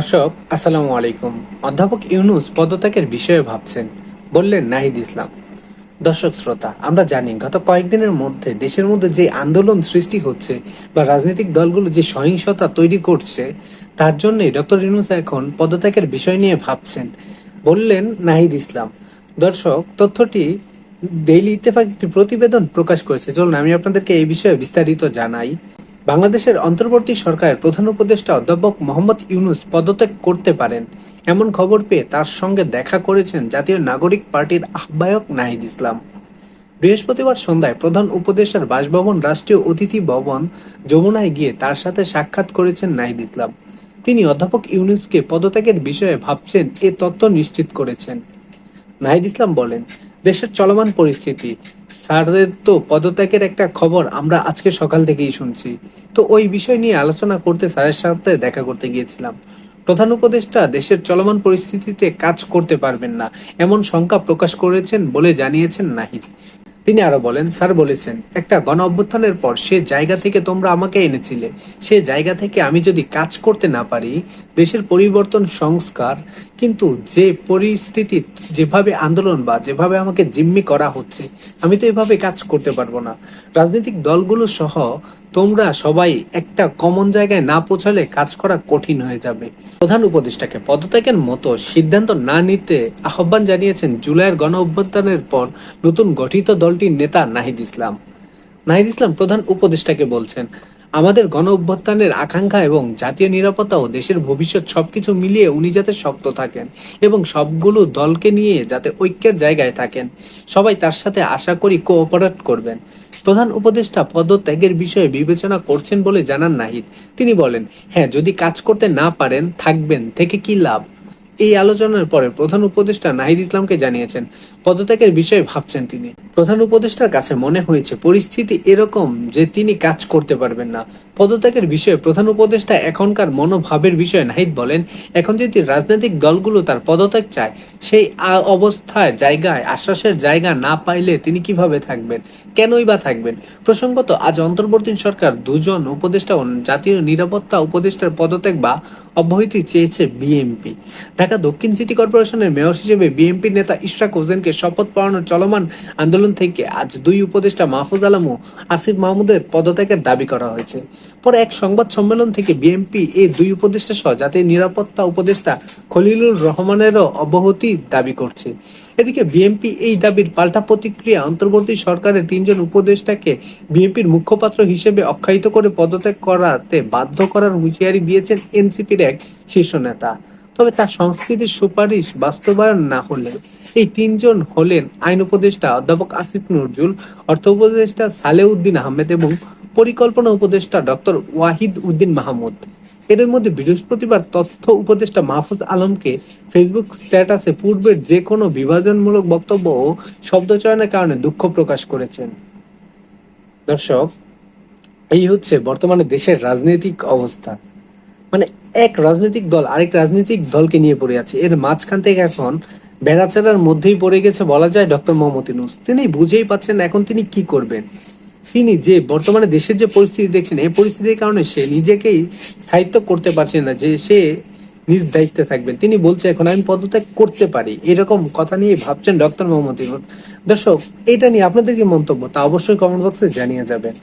দর্শক, আসসালামু আলাইকুম। অধ্যাপক ইউনুস পদত্যাগের বিষয়ে ভাবছেন, বললেন নাহিদ ইসলাম। দর্শক, শ্রোতা, আমরা জানি গত কয়েকদিনের মধ্যে দেশের মধ্যে যে আন্দোলন সৃষ্টি হচ্ছে বা রাজনৈতিক দলগুলো যে সহিংসতা তৈরি করছে, তার জন্যই ডক্টর ইউনুস এখন পদত্যাগের বিষয় নিয়ে ভাবছেন, বললেন নাহিদ ইসলাম। দর্শক, তথ্যটি ডেইলি ইত্তেফাক একটি প্রতিবেদন প্রকাশ করেছে। চলুন, আমি আপনাদেরকে এই বিষয়ে বিস্তারিত জানাই। বাংলাদেশের অন্তর্বর্তী সরকারের প্রধান উপদেষ্টা অধ্যাপক মোহাম্মদ ইউনুস পদত্যাগ করতে পারেন। এমন খবর পেয়ে তার সঙ্গে দেখা করেছেন জাতীয় নাগরিক পার্টির আহ্বায়ক নাহিদ ইসলাম। বৃহস্পতিবার সন্ধ্যায় প্রধান উপদেষ্টার বাসভবন রাষ্ট্রীয় অতিথি ভবন যমুনায় গিয়ে তার সাথে সাক্ষাৎ করেছেন নাহিদ ইসলাম। তিনি অধ্যাপক ইউনুসকে পদত্যাগের বিষয়ে ভাবছেন, এ তথ্য নিশ্চিত করেছেন। নাহিদ ইসলাম বলেন, দেশের চলমান পরিস্থিতি স্যারের তো পদত্যাগের একটা খবর আমরা আজকে সকাল থেকেই শুনছি। তো ওই বিষয় নিয়ে আলোচনা করতে স্যারের সাথে দেখা করতে গিয়েছিলাম। প্রধান উপদেষ্টা দেশের চলমান পরিস্থিতিতে কাজ করতে পারবেন না, এমন শঙ্কা প্রকাশ করেছেন বলে জানিয়েছেন নাহিদ। তিনি আরও বলেন, স্যার বলেছেন, একটা গণ অভ্যুত্থানের পর সে জায়গা থেকে তোমরা আমাকে এনেছিলে। সে জায়গা থেকে আমি যদি কাজ করতে না পারি, দেশের পরিবর্তন সংস্কার, কিন্তু যে পরিস্থিতি, যেভাবে আন্দোলন বা যেভাবে আমাকে জিম্মি করা হচ্ছে, আমি তো এভাবে কাজ করতে পারব না। রাজনৈতিক দলগুলো সহ তোমরা সবাই একটা কমন জায়গায় না পৌঁছালে কাজ করা কঠিন হয়ে যাবে। প্রধান উপদেষ্টাকে পদত্যাগের মতো সিদ্ধান্ত না নিতে আহ্বান জানিয়েছেন জুলাইয়ের গণ অভ্যুত্থানের পর নতুন গঠিত দলটির নেতা নাহিদ ইসলাম। নাহিদ ইসলাম প্রধান উপদেষ্টাকে বলছেন, আমাদের গণ অভ্যুত্থানের আকাঙ্ক্ষা এবং জাতীয় নিরাপত্তা ও দেশের ভবিষ্যৎ সবকিছু মিলিয়ে উনি যাতে শক্ত থাকেন এবং সবগুলো দলকে নিয়ে যাতে ঐক্যের জায়গায় থাকেন, সবাই তার সাথে আশা করি কোঅপারেট করবেন। প্রধান উপদেষ্টা পদত্যাগের বিষয়ে বিবেচনা করছেন বলে জানান নাহিদ। তিনি বলেন হ্যাঁ যদি কাজ করতে না পারেন, থাকবেন, থেকে কি লাভ? এই আলোচনার পরে প্রধান উপদেষ্টা নাহিদ ইসলামকে জানিয়েছেন, পদত্যাগের বিষয়ে ভাবছেন তিনি। প্রধান উপদেষ্টার কাছে মনে হয়েছে, পরিস্থিতি এরকম যে তিনি কাজ করতে পারবেন না। পদত্যাগের বিষয়ে প্রধান উপদেষ্টা এখনকার মনোভাবের বিষয়ে নাহিদ বলেন, এখন যদি রাজনৈতিক দলগুলো তার পদত্যাগ চায়, সেই অবস্থায় জায়গায়, আশ্বাসের জায়গা না পাইলে তিনি কীভাবে থাকবেন? কেনই বা থাকবেন? প্রসঙ্গত, আজ অন্তর্বর্তী সরকার দুজন উপদেষ্টা জাতীয় নিরাপত্তা উপদেষ্টার পদত্যাগ বা অব্যাহতি চেয়েছে বিএনপি। ঢাকা দক্ষিণ সিটি কর্পোরেশনের মেয়র হিসেবে বিএনপি নেতা ইশরাক হোসেনকে শপথ পড়ানোর চলমান আন্দোলন থেকে আজ দুই উপদেষ্টা মাহফুজ আলম ও আসিফ মাহমুদের পদত্যাগের দাবি করা হয়েছে। পরে এক সংবাদ সম্মেলন থেকে বিএনপি এই দুই উপদেষ্টা সহ জাতীয় নিরাপত্তা উপদেষ্টা খলিলুর রহমানেরও অব্যাহতি দাবি করছে। এদিকে বিএনপি এই দাবির পাল্টা প্রতিক্রিয়া অন্তর্বর্তী সরকারের তিনজন উপদেষ্টাকে বিএনপির মুখপাত্র হিসেবে অখ্যায়িত করে পদত্যাগ করাতে বাধ্য করার হুঁশিয়ারি দিয়েছেন এনসিপির এক শীর্ষ নেতা। তবে তার সংস্কৃতির সুপারিশ বাস্তবায়ন না হলে এই তিনজন হলেন আইন উপদেষ্টা অধ্যাপক আসিফ নজরুল, অর্থ উপদেষ্টা সালেউদ্দিন আহমেদ এবং পরিকল্পনা উপদেষ্টা ডক্টর ওয়াহিদ উদ্দিন মাহমুদ। এদের মধ্যে বৃহস্পতিবার তথ্য উপদেষ্টা মাহফুজ আলমকে ফেসবুক স্ট্যাটাসে পূর্বের যে কোনো বিভাজনমূলক বক্তব্য ও শব্দচয়নের কারণে দুঃখ প্রকাশ করেছেন। দর্শক, এই হচ্ছে বর্তমানে দেশের রাজনৈতিক অবস্থা। মানে এক রাজনৈতিক দল আরেক রাজনৈতিক দলকে নিয়ে পড়ে আছে। এর মাঝখান থেকে এখন বেড়াচারার মধ্যেই পড়ে গেছে বলা যায় ডক্টর মোহাম্মদ ইউনুস। তিনি বুঝেই পাচ্ছেন এখন তিনি কি করবেন। তিনি যে বর্তমানে দেশের যে পরিস্থিতি দেখছেন, এই পরিস্থিতির কারণে সে নিজেকেই স্থায়িত্ব করতে পারছে না, যে সে নিজ দায়িত্বে থাকবেন। তিনি বলছে, এখন আমি পদত্যাগ করতে পারি। এরকম কথা নিয়ে ভাবছেন ডক্টর মোহাম্মদ ইউনুস। দর্শক, এটা নিয়ে আপনাদের কি মন্তব্য? তা অবশ্যই কমেন্ট বক্সে জানিয়ে যাবেন।